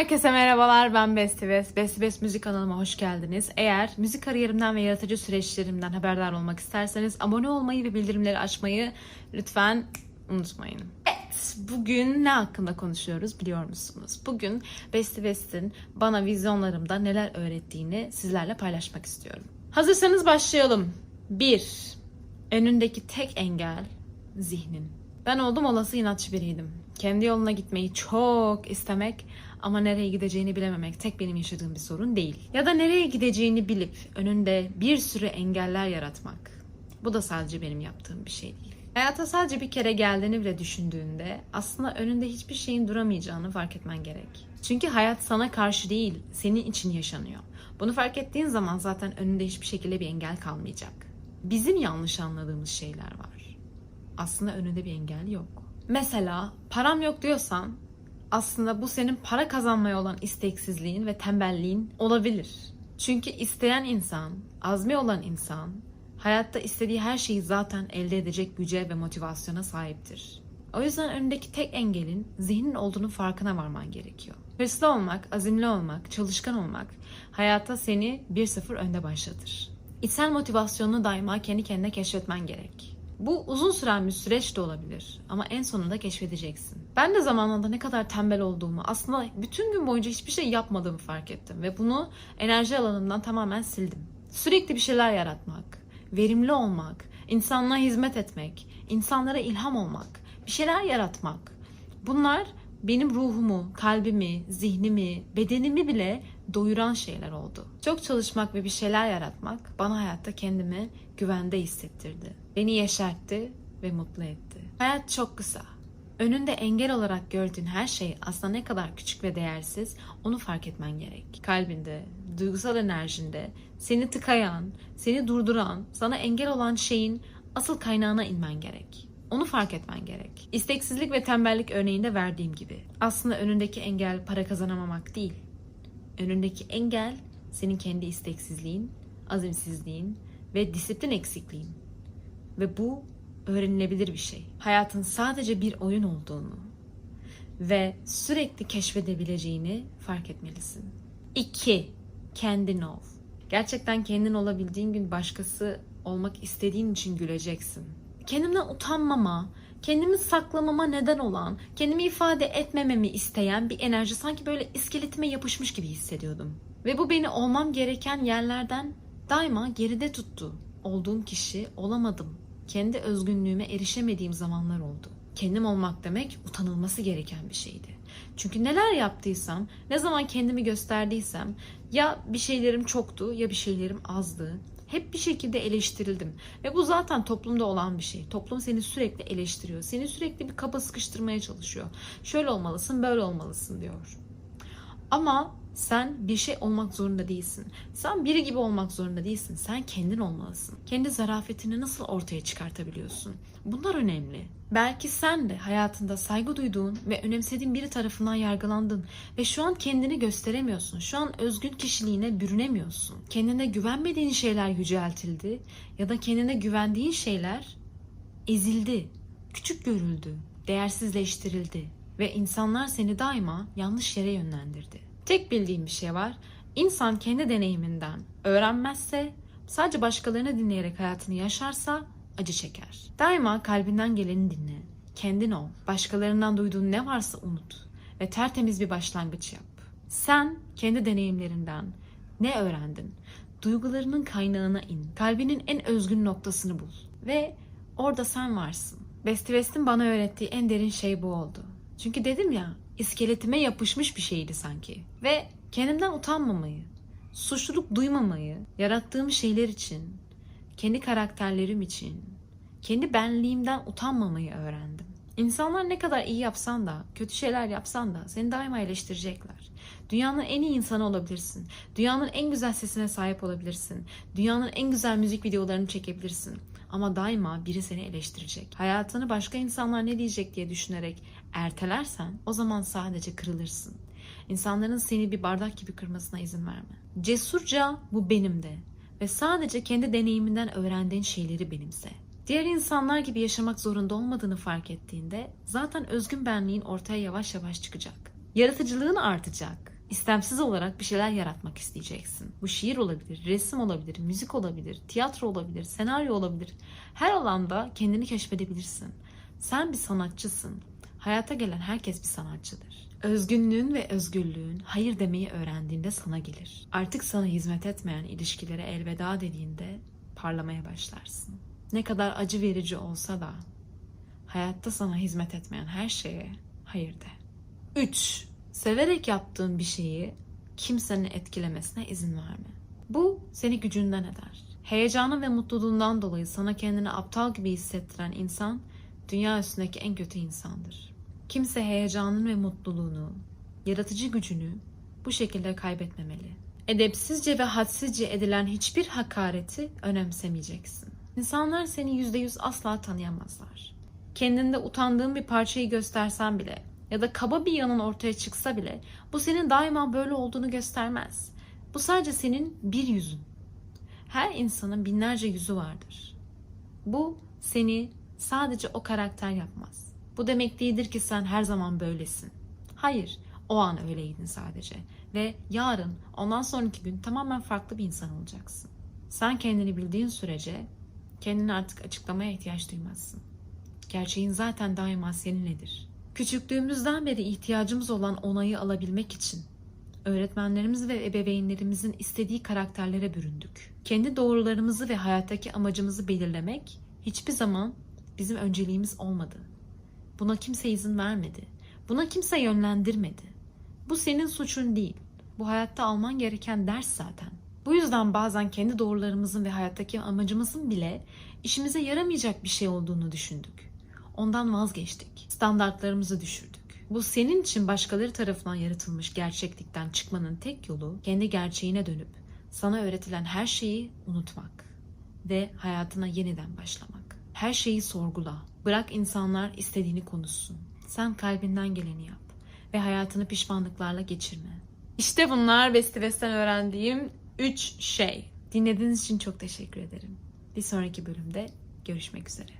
Herkese merhabalar ben Besti Best. Besti Best müzik kanalıma hoş geldiniz. Eğer müzik kariyerimden ve yaratıcı süreçlerimden haberdar olmak isterseniz abone olmayı ve bildirimleri açmayı lütfen unutmayın. Evet, bugün ne hakkında konuşuyoruz biliyor musunuz? Bugün Besti Best'in bana vizyonlarımda neler öğrettiğini sizlerle paylaşmak istiyorum. Hazırsanız başlayalım. 1. Önündeki tek engel zihnin. Ben oldum olası inatçı biriydim. Kendi yoluna gitmeyi çok istemek ama nereye gideceğini bilememek tek benim yaşadığım bir sorun değil. Ya da nereye gideceğini bilip önünde bir sürü engeller yaratmak. Bu da sadece benim yaptığım bir şey değil. Hayata sadece bir kere geldiğini bile düşündüğünde aslında önünde hiçbir şeyin duramayacağını fark etmen gerek. Çünkü hayat sana karşı değil, senin için yaşanıyor. Bunu fark ettiğin zaman zaten önünde hiçbir şekilde bir engel kalmayacak. Bizim yanlış anladığımız şeyler var. Aslında önünde bir engel yok. Mesela param yok diyorsan aslında bu senin para kazanmaya olan isteksizliğin ve tembelliğin olabilir. Çünkü isteyen insan, azmi olan insan hayatta istediği her şeyi zaten elde edecek güce ve motivasyona sahiptir. O yüzden önündeki tek engelin zihnin olduğunu farkına varman gerekiyor. Hırslı olmak, azimli olmak, çalışkan olmak hayata seni 1-0 önde başlatır. İçsel motivasyonunu daima kendi kendine keşfetmen gerek. Bu uzun süren bir süreç de olabilir ama en sonunda keşfedeceksin. Ben de zamanında ne kadar tembel olduğumu, aslında bütün gün boyunca hiçbir şey yapmadığımı fark ettim ve bunu enerji alanımdan tamamen sildim. Sürekli bir şeyler yaratmak, verimli olmak, insanlığa hizmet etmek, insanlara ilham olmak, bir şeyler yaratmak. Bunlar benim ruhumu, kalbimi, zihnimi, bedenimi bile doyuran şeyler oldu. Çok çalışmak ve bir şeyler yaratmak bana hayatta kendimi güvende hissettirdi. Beni yeşertti ve mutlu etti. Hayat çok kısa. Önünde engel olarak gördüğün her şey aslında ne kadar küçük ve değersiz onu fark etmen gerek. Kalbinde, duygusal enerjinde seni tıkayan, seni durduran, sana engel olan şeyin asıl kaynağına inmen gerek. Onu fark etmen gerek. İsteksizlik ve tembellik örneğinde verdiğim gibi. Aslında önündeki engel para kazanamamak değil. Önündeki engel senin kendi isteksizliğin, azimsizliğin ve disiplin eksikliğin. Ve bu öğrenilebilir bir şey. Hayatın sadece bir oyun olduğunu ve sürekli keşfedebileceğini fark etmelisin. 2. Kendin ol. Gerçekten kendin olabildiğin gün başkası olmak istediğin için güleceksin. Kendimden utanmama, kendimi saklamama neden olan, kendimi ifade etmememi isteyen bir enerji sanki böyle iskeletime yapışmış gibi hissediyordum. Ve bu beni olmam gereken yerlerden daima geride tuttu. Olduğum kişi olamadım. Kendi özgünlüğüme erişemediğim zamanlar oldu. Kendim olmak demek utanılması gereken bir şeydi. Çünkü neler yaptıysam, ne zaman kendimi gösterdiysem ya bir şeylerim çoktu ya bir şeylerim azdı. Hep bir şekilde eleştirildim. Ve bu zaten toplumda olan bir şey. Toplum seni sürekli eleştiriyor. Seni sürekli bir kaba sıkıştırmaya çalışıyor. Şöyle olmalısın, böyle olmalısın diyor. Ama sen bir şey olmak zorunda değilsin. Sen biri gibi olmak zorunda değilsin. Sen kendin olmalısın. Kendi zarafetini nasıl ortaya çıkartabiliyorsun? Bunlar önemli. Belki sen de hayatında saygı duyduğun ve önemsediğin biri tarafından yargılandın ve şu an kendini gösteremiyorsun. Şu an özgün kişiliğine bürünemiyorsun. Kendine güvenmediğin şeyler yüceltildi ya da kendine güvendiğin şeyler ezildi, küçük görüldü, değersizleştirildi ve insanlar seni daima yanlış yere yönlendirdi. Tek bildiğim bir şey var. İnsan kendi deneyiminden öğrenmezse, sadece başkalarını dinleyerek hayatını yaşarsa acı çeker. Daima kalbinden geleni dinle. Kendin ol. Başkalarından duyduğun ne varsa unut ve tertemiz bir başlangıç yap. Sen kendi deneyimlerinden ne öğrendin? Duygularının kaynağına in. Kalbinin en özgün noktasını bul ve orada sen varsın. Besti West'in bana öğrettiği en derin şey bu oldu. Çünkü dedim ya, iskeletime yapışmış bir şeydi sanki. Ve kendimden utanmamayı, suçluluk duymamayı, yarattığım şeyler için, kendi karakterlerim için, kendi benliğimden utanmamayı öğrendim. İnsanlar ne kadar iyi yapsan da, kötü şeyler yapsan da seni daima eleştirecekler. Dünyanın en iyi insanı olabilirsin. Dünyanın en güzel sesine sahip olabilirsin. Dünyanın en güzel müzik videolarını çekebilirsin. Ama daima biri seni eleştirecek. Hayatını başka insanlar ne diyecek diye düşünerek ertelersen o zaman sadece kırılırsın. İnsanların seni bir bardak gibi kırmasına izin verme. Cesurca bu benim de ve sadece kendi deneyiminden öğrendiğin şeyleri benimse. Diğer insanlar gibi yaşamak zorunda olmadığını fark ettiğinde zaten özgün benliğin ortaya yavaş yavaş çıkacak. Yaratıcılığın artacak. istemsiz olarak bir şeyler yaratmak isteyeceksin. Bu şiir olabilir, resim olabilir, müzik olabilir, tiyatro olabilir, senaryo olabilir. Her alanda kendini keşfedebilirsin. Sen bir sanatçısın. Hayata gelen herkes bir sanatçıdır. Özgünlüğün ve özgürlüğün hayır demeyi öğrendiğinde sana gelir. Artık sana hizmet etmeyen ilişkilere elveda dediğinde parlamaya başlarsın. Ne kadar acı verici olsa da hayatta sana hizmet etmeyen her şeye hayır de. 3. Severek yaptığın bir şeyi kimsenin etkilemesine izin verme. Bu seni gücünden eder. Heyecanı ve mutluluğundan dolayı sana kendini aptal gibi hissettiren insan dünya üstündeki en kötü insandır. Kimse heyecanın ve mutluluğunu, yaratıcı gücünü bu şekilde kaybetmemeli. Edepsizce ve hadsizce edilen hiçbir hakareti önemsemeyeceksin. İnsanlar seni yüzde yüz asla tanıyamazlar. Kendinde utandığın bir parçayı göstersen bile ya da kaba bir yanın ortaya çıksa bile bu senin daima böyle olduğunu göstermez. Bu sadece senin bir yüzün. Her insanın binlerce yüzü vardır. Bu seni sadece o karakter yapmaz. Bu demek değildir ki sen her zaman böylesin. Hayır, o an öyleydin sadece. Ve yarın, ondan sonraki gün tamamen farklı bir insan olacaksın. Sen kendini bildiğin sürece kendini artık açıklamaya ihtiyaç duymazsın. Gerçeğin zaten daima seninledir. Küçüklüğümüzden beri ihtiyacımız olan onayı alabilmek için öğretmenlerimiz ve ebeveynlerimizin istediği karakterlere büründük. Kendi doğrularımızı ve hayattaki amacımızı belirlemek hiçbir zaman bizim önceliğimiz olmadı. Buna kimse izin vermedi. Buna kimse yönlendirmedi. Bu senin suçun değil. Bu hayatta alman gereken ders zaten. Bu yüzden bazen kendi doğrularımızın ve hayattaki amacımızın bile işimize yaramayacak bir şey olduğunu düşündük. Ondan vazgeçtik. Standartlarımızı düşürdük. Bu senin için başkaları tarafından yaratılmış gerçeklikten çıkmanın tek yolu kendi gerçeğine dönüp sana öğretilen her şeyi unutmak ve hayatına yeniden başlamak. Her şeyi sorgula. Bırak insanlar istediğini konuşsun. Sen kalbinden geleni yap ve hayatını pişmanlıklarla geçirme. İşte bunlar Besti Best'ten öğrendiğim 3 şey. Dinlediğiniz için çok teşekkür ederim. Bir sonraki bölümde görüşmek üzere.